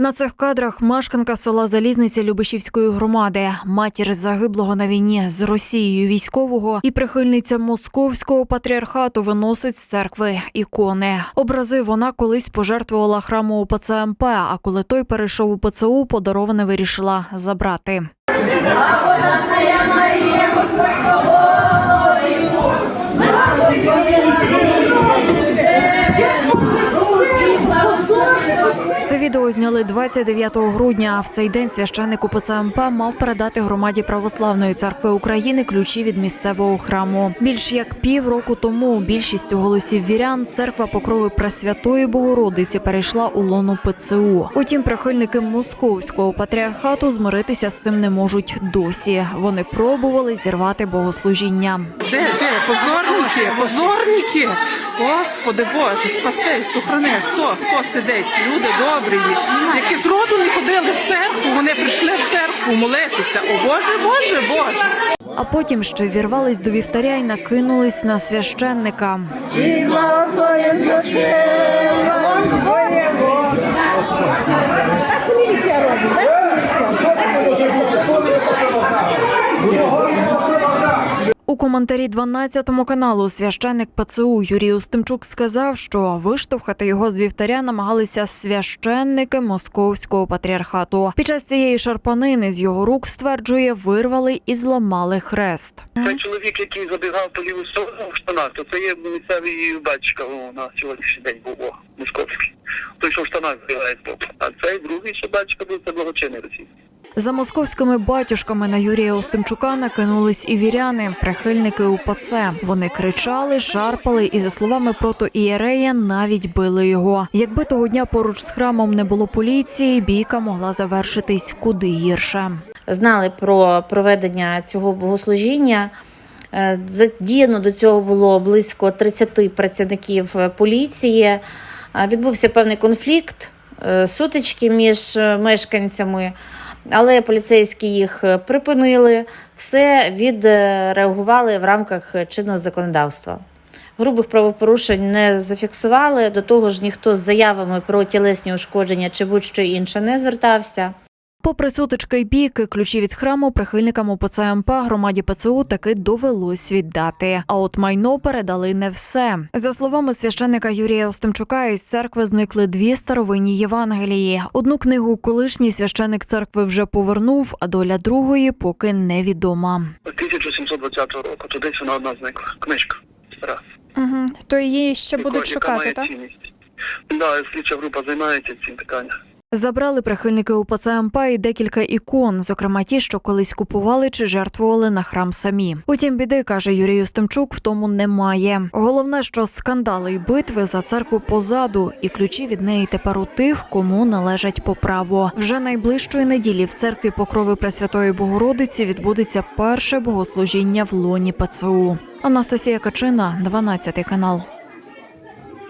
На цих кадрах мешканка села Залізниця Любишівської громади, матір загиблого на війні з Росією військового і прихильниця московського патріархату виносить з церкви ікони. Образи вона колись пожертвувала храму ОПЦ МП, а коли той перейшов у ПЦУ, подароване вирішила забрати. Відео зняли 29 грудня. В цей день священник УПЦ МП мав передати громаді православної церкви України ключі від місцевого храму. Більш як півроку тому більшістю голосів вірян церква покрови Пресвятої Богородиці перейшла у лоно ПЦУ. Утім, прихильники московського патріархату змиритися з цим не можуть досі. Вони пробували зірвати богослужіння. Де, де? Позорники, позорники. Господи Боже, спаси, сохрани. Хто? Хто сидить? Люди добрі, які з роду не ходили в церкву, вони прийшли в церкву молитися. О Боже, Боже, Боже. А потім ще вірвались до вівтаря і накинулись на священника. І благословен душі. Так що міліція робить, У коментарі 12 каналу священник ПЦУ Юрій Устимчук сказав, що виштовхати його з вівтаря намагалися священники московського патріархату. Під час цієї шарпанини з його рук стверджує, вирвали і зламали хрест. Цей чоловік, який забігав по ліву сторону в штанах, то це є місцевий батюшка о, на сьогоднішній день був московський. Той, що в штанах збігає. А цей другий, що батюшка був, це благочинний російський. За московськими батюшками на Юрія Остимчука накинулись і віряни, прихильники УПЦ. Вони кричали, шарпали і, за словами протоієрея, навіть били його. Якби того дня поруч з храмом не було поліції, бійка могла завершитись куди гірше. знали про проведення цього богослужіння. Е, Задіяно до цього було близько 30 працівників поліції. Е, Відбувся певний конфлікт, е, сутички між мешканцями, але поліцейські їх е, припинили, все відреагували в рамках чинного законодавства. Грубих правопорушень не зафіксували. До того ж, ніхто з заявами про тілесні ушкодження чи будь-що інше не звертався. Попри сутички й бійки, ключі від храму прихильникам УПЦ МП громаді ПЦУ таки довелось віддати. А от майно передали не все. За словами священника Юрія Остимчука, із церкви зникли дві старовинні Євангелії. Одну книгу колишній священик церкви вже повернув, а доля другої поки невідома. 1720 року, то десь вона одна зникла. Книжка стара. Угу. То її ще Яка- будуть яка шукати, має так? цінність. Да, слідча група займається цим питанням. Забрали прихильники УПЦ МП і декілька ікон, зокрема ті, що колись купували чи жертвували на храм самі. Утім, біди каже Юрій Устимчук, в тому немає. Головне, що скандали й битви за церкву позаду, і ключі від неї тепер у тих, кому належать по праву. Вже найближчої неділі в церкві Покрови Пресвятої Богородиці відбудеться перше богослужіння в лоні ПЦУ. Анастасія Качина, 12 канал.